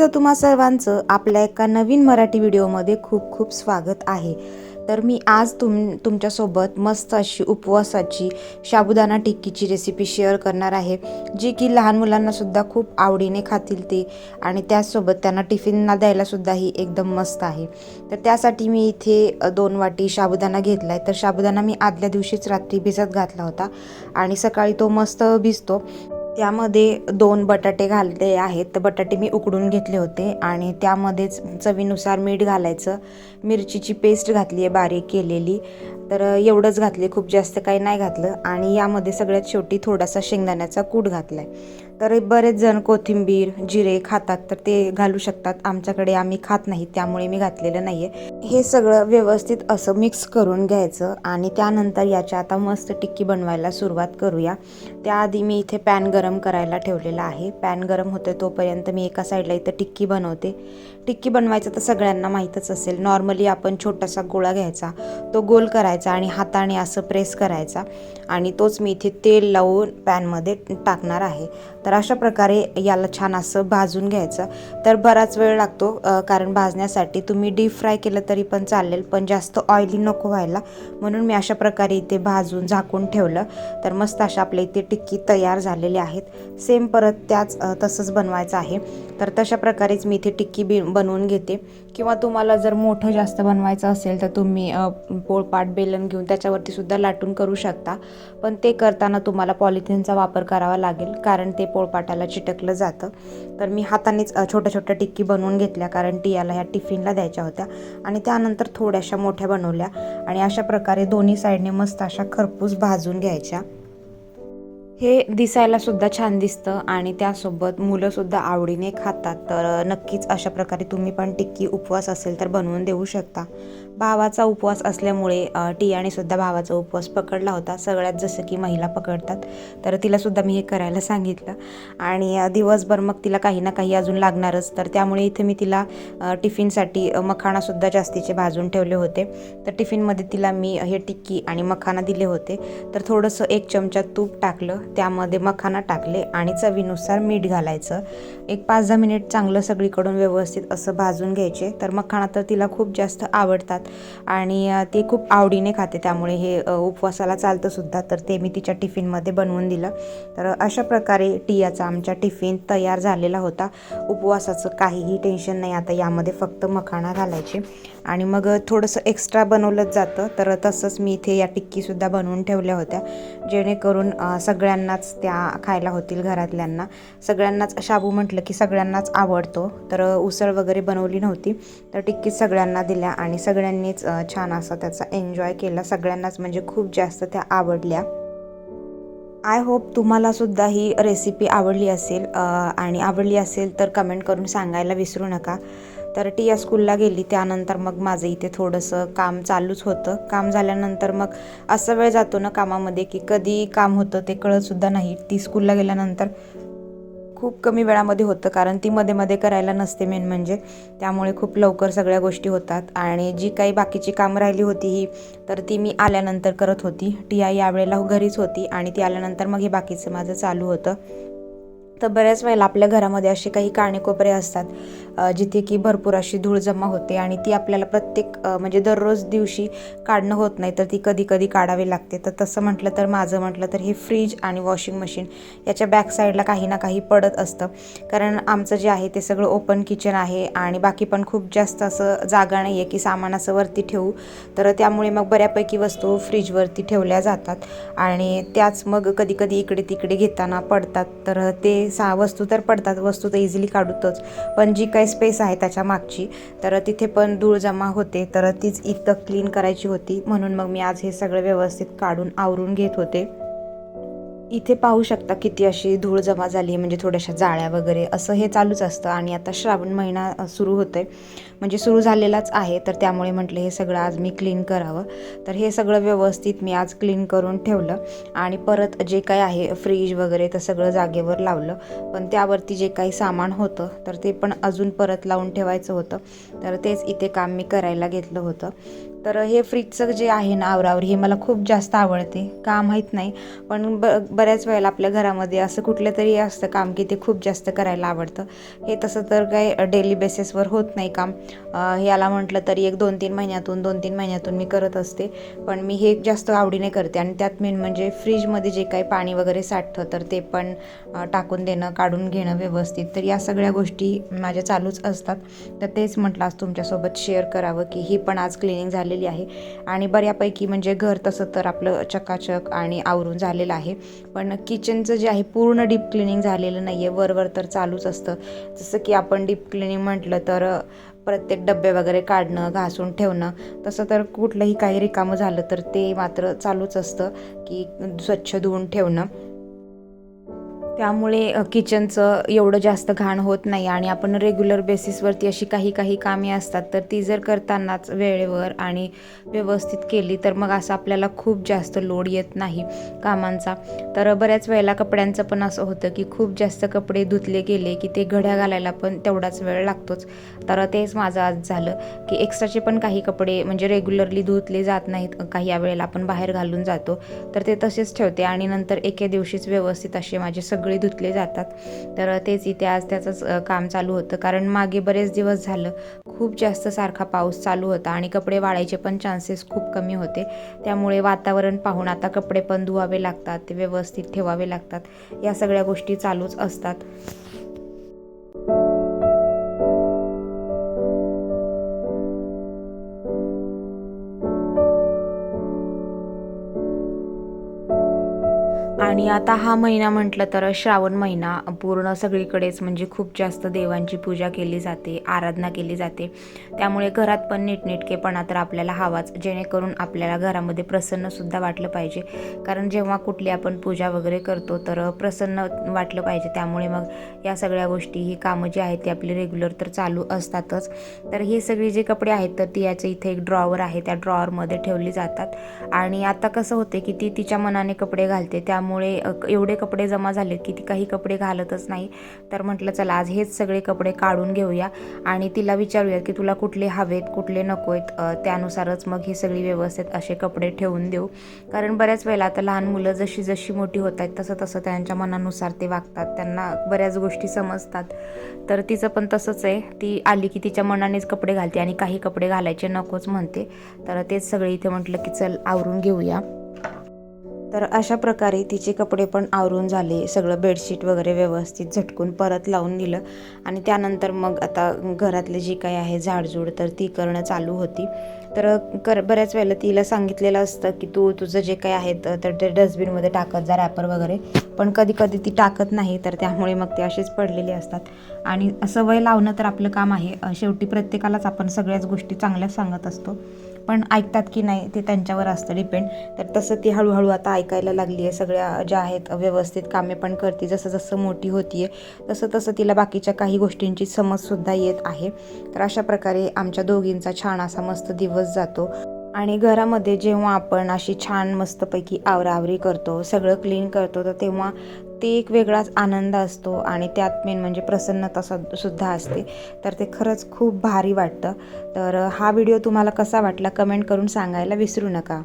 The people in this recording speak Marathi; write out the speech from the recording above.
एकदा तुम्हा सर्वांचं आपल्या एका नवीन मराठी व्हिडिओमध्ये खूप खूप स्वागत आहे. तर मी आज तुम तुमच्यासोबत मस्त अशी उपवासाची साबुदाणा टिक्कीची रेसिपी शेअर करणार आहे जी की लहान मुलांनासुद्धा खूप आवडीने खातील ते आणि त्याचसोबत त्यांना टिफिनला द्यायलासुद्धा ही एकदम मस्त आहे. तर त्यासाठी मी इथे दोन वाटी साबुदाणा घेतला आहे तर साबुदाणा मी आदल्या दिवशीच रात्री भिजत घातला होता आणि सकाळी तो मस्त भिजतो. त्यामध्ये दोन बटाटे घालले आहेत. तर बटाटे मी उकडून घेतले होते आणि त्यामध्येच चवीनुसार मीठ घालायचं. मिरचीची पेस्ट घातली आहे बारीक केलेली. तर एवढंच घातले खूप जास्त काही नाही घातलं. आणि यामध्ये सगळ्यात शेवटी थोडासा शेंगदाण्याचा कूट घातला आहे तर बरेच जण कोथिंबीर जिरे खातात तर ते घालू शकतात. आमच्याकडे आम्ही खात नाही त्यामुळे मी घातलेलं नाही आहे हे सगळं व्यवस्थित असं मिक्स करून घ्यायचं आणि त्यानंतर याच्या आता मस्त टिक्की बनवायला सुरुवात करूया. त्याआधी मी इथे पॅन गरम करायला ठेवलेला आहे. पॅन गरम होते तोपर्यंत मी एका साईडला इथं टिक्की बनवते. टिक्की बनवायचं तर सगळ्यांना माहीतच असेल. नॉर्मली आपण छोटासा गोळा घ्यायचा तो गोल करायचा आणि हाताने असं प्रेस करायचा आणि तोच मी इथे तेल लावून पॅनमध्ये टाकणार आहे. तर अशा प्रकारे याला छान असं भाजून घ्यायचं. तर बराच वेळ लागतो कारण भाजण्यासाठी तुम्ही डीप फ्राय केलं तरी पण चालेल पण जास्त ऑइली नको व्हायला. म्हणून मी अशा प्रकारे इथे भाजून झाकून ठेवलं. तर मस्त अशा आपल्या इथे टिक्की तयार झालेली आहेत. सेम परत त्याच तसंच बनवायचं आहे. तर तशा प्रकारेच मी इथे टिक्की बि बनवून घेते. किंवा तुम्हाला जर मोठं जास्त बनवायचं असेल तर तुम्ही पोळपाट बेलन घेऊन त्याच्यावरती सुद्धा लाटून करू शकता. पण ते करताना तुम्हाला पॉलिथिनचा वापर करावा लागेल कारण ते पोळपाटाला चिटकलं जातं. तर मी हातानेच छोट्या छोट्या टिक्की बनवून घेतल्या कारण टियाला ह्या टिफिनला द्यायच्या होत्या. आणि त्यानंतर थोड्याशा मोठ्या बनवल्या. आणि अशा प्रकारे दोन्ही साईडने मस्त अशा खरपूस भाजून घ्यायच्या. हे दिसायला सुद्धा छान दिसतं आणि त्यासोबत मुलंसुद्धा आवडीने खातात. तर नक्कीच अशा प्रकारे तुम्ही पण टिक्की उपवास असेल तर बनवून देऊ शकता. भावाचा उपवास असल्यामुळे टियाने सुद्धा भावाचा उपवास पकडला होता. सगळ्यात जसं की महिला पकडतात. तर तिलासुद्धा मी हे करायला सांगितलं. आणि दिवसभर मग तिला काही ना काही अजून लागणारच. तर त्यामुळे इथे मी तिला टिफिनसाठी मखाणासुद्धा जास्तीचे भाजून ठेवले होते. तर टिफिनमध्ये तिला मी हे टिक्की आणि मखाना दिले होते. तर थोडंसं एक चमचा तूप टाकलं. त्यामध्ये मखाना टाकले आणि चवीनुसार मीठ घालायचं. एक पाच दहा मिनिट चांगलं सगळीकडून व्यवस्थित असं भाजून घ्यायचे. तर मखाना तर तिला खूप जास्त आवडतात. आणि ते ती खूप आवडीने खाते त्यामुळे हे उपवासाला चालतंसुद्धा तर ते मी तिच्या टिफिनमध्ये बनवून दिलं. तर अशा प्रकारे टियाचा आमच्या टिफिन तयार झालेला होता. उपवासाचं काहीही टेन्शन नाही. आता यामध्ये फक्त मखाणा घालायचे. आणि मग थोडंसं एक्स्ट्रा बनवलंच जातं. तर तसंच मी इथे या टिक्कीसुद्धा बनवून ठेवल्या होत्या. जेणेकरून सगळ्यांनाच त्या खायला होतील घरातल्यांना. सगळ्यांनाच शाबू म्हटलं की सगळ्यांनाच आवडतो. तर उसळ वगैरे बनवली नव्हती. तर टिक्की सगळ्यांना दिल्या आणि सगळ्यांनीच छान असा त्याचा एन्जॉय केला. सगळ्यांनाच म्हणजे खूप जास्त त्या आवडल्या. आय होप तुम्हालासुद्धा ही रेसिपी आवडली असेल. आणि आवडली असेल तर कमेंट करून सांगायला विसरू नका. तर टिया स्कूलला गेली. त्यानंतर मग माझं इथे थोडंसं काम चालूच होतं. काम झाल्यानंतर मग असा वेळ जातो ना कामामध्ये की कधी काम होतं ते कळतसुद्धा नाही. ती स्कूलला गेल्यानंतर खूप कमी वेळामध्ये होतं कारण ती मध्ये मध्ये करायला नसते मेन म्हणजे. त्यामुळे खूप लवकर सगळ्या गोष्टी होतात. आणि जी काही बाकीची कामं राहिली होती ही तर ती मी आल्यानंतर करत होती. टिया यावेळेला घरीच होती आणि ती आल्यानंतर मग हे बाकीचं माझं चालू होतं. तर बऱ्याच वेळेला आपल्या घरामध्ये असे काही काणेकोपरे असतात जिथे की भरपूर अशी धूळ जमा होते आणि ती आपल्याला प्रत्येक म्हणजे दररोज दिवशी काढणं होत नाही तर ती कधी कधी काढावी लागते. तर तसं म्हटलं तर माझं म्हटलं तर हे फ्रीज आणि वॉशिंग मशीन याच्या बॅक साईडला काही ना काही पडत असतं. कारण आमचं जे आहे ते सगळं ओपन किचन आहे आणि बाकी पण खूप जास्त असं जागा नाही आहे की सामान असं वरती ठेवू. तर त्यामुळे मग बऱ्यापैकी वस्तू फ्रीजवरती ठेवल्या जातात आणि त्याच मग कधी कधी इकडे तिकडे घेताना पडतात. तर ते सा वस्तू तर पडतात वस्तू तर इझिली काढूतच. पण जी काही स्पेस आहे त्याच्या मागची तर तिथे पण धूळ जमा होते तर तीच इथं क्लीन करायची होती. म्हणून मग मी आज हे सगळं व्यवस्थित काढून आवरून घेत होते. इथे पाहू शकता किती अशी धूळ जमा झाली आहे म्हणजे थोड्याशा जाळ्या वगैरे असं हे चालूच असतं. आणि आता श्रावण महिना सुरू होतो आहे म्हणजे सुरू झालेलाच आहे तर त्यामुळे म्हटलं हे सगळं आज मी क्लीन करावं. तर हे सगळं व्यवस्थित मी आज क्लीन करून ठेवलं. आणि परत जे काही आहे फ्रीज वगैरे तर सगळं जागेवर लावलं. पण त्यावरती जे काही सामान होतं तर ते पण अजून परत लावून ठेवायचं होतं. तर तेच इथे काम मी करायला घेतलं होतं. तर हे फ्रीजचं जे आहे ना आवरावर हे मला खूप जास्त आवडते. का माहीत नाही पण ब बऱ्याच वेळेला आपल्या घरामध्ये असं कुठलं तरी असतं काम की ते खूप जास्त करायला आवडतं. हे तसं तर काही डेली बेसिसवर होत नाही काम. याला म्हटलं तरी एक दोन तीन महिन्यातून दोन तीन महिन्यातून मी करत असते. पण मी हे जास्त आवडीने करते आणि त्यात मेन म्हणजे फ्रीजमध्ये जे काही पाणी वगैरे साठतं तर ते पण टाकून देणं काढून घेणं व्यवस्थित. तर या सगळ्या गोष्टी माझ्या चालूच असतात. तर तेच म्हटलं आज तुमच्यासोबत शेअर करावं की ही पण आज क्लिनिंग झालेली आहे. आणि बऱ्यापैकी म्हणजे घर तसं तर आपलं चकाचक आणि आवरून झालेलं आहे. पण किचनचं जे आहे पूर्ण डीप क्लिनिंग झालेलं नाही आहे वरवर तर चालूच असतं. जसं की आपण डीप क्लिनिंग म्हटलं तर प्रत्येक डबे वगैरे काढणं घासून ठेवणं तसं तर कुठलंही काही रिकामं झालं तर ते मात्र चालूच असतं की स्वच्छ धुवून ठेवणं. त्यामुळे किचनचं एवढं जास्त घाण होत नाही आणि आपण रेग्युलर बेसिसवरती अशी काही काही कामे असतात तर ती जर करतानाच वेळेवर आणि व्यवस्थित केली तर मग असं आपल्याला खूप जास्त लोड येत नाही कामांचा. तर बऱ्याच वेळेला कपड्यांचं पण असं होतं की खूप जास्त कपडे धुतले गेले की ते घड्या घालायला पण तेवढाच वेळ लागतोच. तर तेच माझं आज झालं की एक्स्ट्राचे पण काही कपडे म्हणजे रेग्युलरली धुतले जात नाहीत. काही या वेळेला आपण बाहेर घालून जातो. तर ते तसेच ठेवते आणि नंतर एके दिवशीच व्यवस्थित असे माझे सगळे धुतले जातात. तर तेच इथे आज त्याचंच काम चालू होतं. कारण मागे बरेच दिवस झालं खूप जास्त सारखा पाऊस चालू होता आणि कपडे वाळायचे पण चान्सेस खूप कमी होते. त्यामुळे वातावरण पाहून आता कपडे पण धुवावे लागतात ते व्यवस्थित ठेवावे लागतात. या सगळ्या गोष्टी चालूच असतात. आणि आता हा महिना म्हटलं तर श्रावण महिना. पूर्ण सगळीकडेच म्हणजे खूप जास्त देवांची पूजा केली जाते आराधना केली जाते. त्यामुळे घरात पण नीटनेटकेपणा तर आपल्याला हवाच जेणेकरून आपल्याला घरामध्ये प्रसन्नसुद्धा वाटलं पाहिजे. कारण जेव्हा कुठली आपण पूजा वगैरे करतो तर प्रसन्न वाटलं पाहिजे. त्यामुळे मग या सगळ्या गोष्टी ही कामं जी आहेत ती आपली रेग्युलर तर चालू असतातच. तर हे सगळी जे कपडे आहेत तर ती याचं इथे एक ड्रॉवर आहे. त्या ड्रॉवरमध्ये ठेवली जातात. आणि आता कसं होते की ती तिच्या मनाने कपडे घालते. त्यामुळे त्यामुळे एवढे कपडे जमा झालेत की ती काही कपडे घालतच नाही. तर म्हटलं चला आज हेच सगळे कपडे काढून घेऊया आणि तिला विचारूया की तुला कुठले हवेत कुठले नको आहेत त्यानुसारच मग ही सगळी व्यवस्थित असे कपडे ठेवून देऊ. कारण बऱ्याच वेळेला आता लहान मुलं जशी जशी मोठी होत आहेत तसं तसं त्यांच्या मनानुसार ते वागतात. त्यांना बऱ्याच गोष्टी समजतात. तर तिचं पण तसंच आहे. ती आली की तिच्या मनानेच कपडे घालते आणि काही कपडे घालायचे नकोच म्हणते. तर तेच सगळे इथे म्हटलं की चल आवरून घेऊया. तर अशा प्रकारे तिचे कपडे पण आवरून झाले. सगळं बेडशीट वगैरे व्यवस्थित झटकून परत लावून दिलं. आणि त्यानंतर मग आता घरातले जी काही आहे झाडझूड तर ती करणं चालू होती. तर कर बऱ्याच वेळेला तिला सांगितलेलं असतं की तू तुझं जे काही आहे तर ते डस्टबिनमध्ये टाकत जा रॅपर वगैरे. पण कधी कधी ती टाकत नाही तर त्यामुळे मग ते असेच पडलेले असतात. आणि सवय लावणं तर आपलं काम आहे. शेवटी प्रत्येकालाच आपण सगळ्याच गोष्टी चांगल्याच सांगत असतो. पण ऐकतात की नाही ते त्यांच्यावर असतं डिपेंड तर तसं ती हळूहळू आता ऐकायला लागली आहे. सगळ्या ज्या आहेत व्यवस्थित कामे पण करते. जसं जसं मोठी होती आहे तसं तसं तिला बाकीच्या काही गोष्टींची समजसुद्धा येत आहे. तर अशा प्रकारे आमच्या दोघींचा छान असा मस्त दिवस जातो. आणि घरामध्ये जेव्हा आपण अशी छान मस्तपैकी आवराआवरी करतो सगळं क्लीन करतो तर तेव्हा ते एक वेगळाच आनंद असतो आणि त्यात मेन म्हणजे प्रसन्नता सुद्धा असते. तर ते खरंच खूप भारी वाटतं. तर हा व्हिडिओ तुम्हाला कसा वाटला कमेंट करून सांगायला विसरू नका.